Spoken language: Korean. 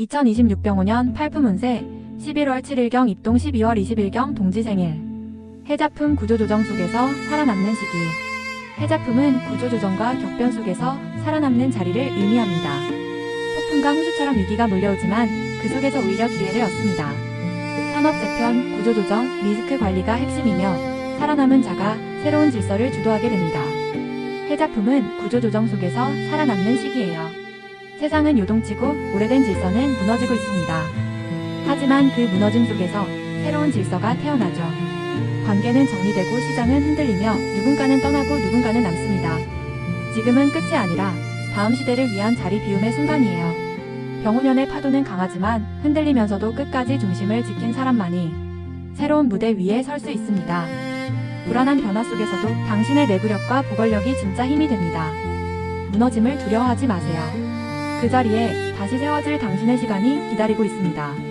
2026병5년 팔품운세 11월 7일경 입동 12월 20일경 동지 생일 해자품 구조조정 속에서 살아남는 시기 해자품은 구조조정과 격변 속에서 살아남는 자리를 의미합니다. 폭풍과 홍수처럼 위기가 몰려오지만 그 속에서 오히려 기회를 얻습니다. 산업 재편, 구조조정, 리스크 관리가 핵심이며 살아남은 자가 새로운 질서를 주도하게 됩니다. 해자품은 구조조정 속에서 살아남는 시기예요. 세상은 요동치고 오래된 질서는 무너지고 있습니다. 하지만 그 무너짐 속에서 새로운 질서가 태어나죠. 관계는 정리되고 시장은 흔들리며 누군가는 떠나고 누군가는 남습니다. 지금은 끝이 아니라 다음 시대를 위한 자리 비움의 순간이에요. 병훈연의 파도는 강하지만 흔들리면서도 끝까지 중심을 지킨 사람만이 새로운 무대 위에 설 수 있습니다. 불안한 변화 속에서도 당신의 내구력과 보궐력이 진짜 힘이 됩니다. 무너짐을 두려워하지 마세요. 그 자리에 다시 세워질 당신의 시간이 기다리고 있습니다.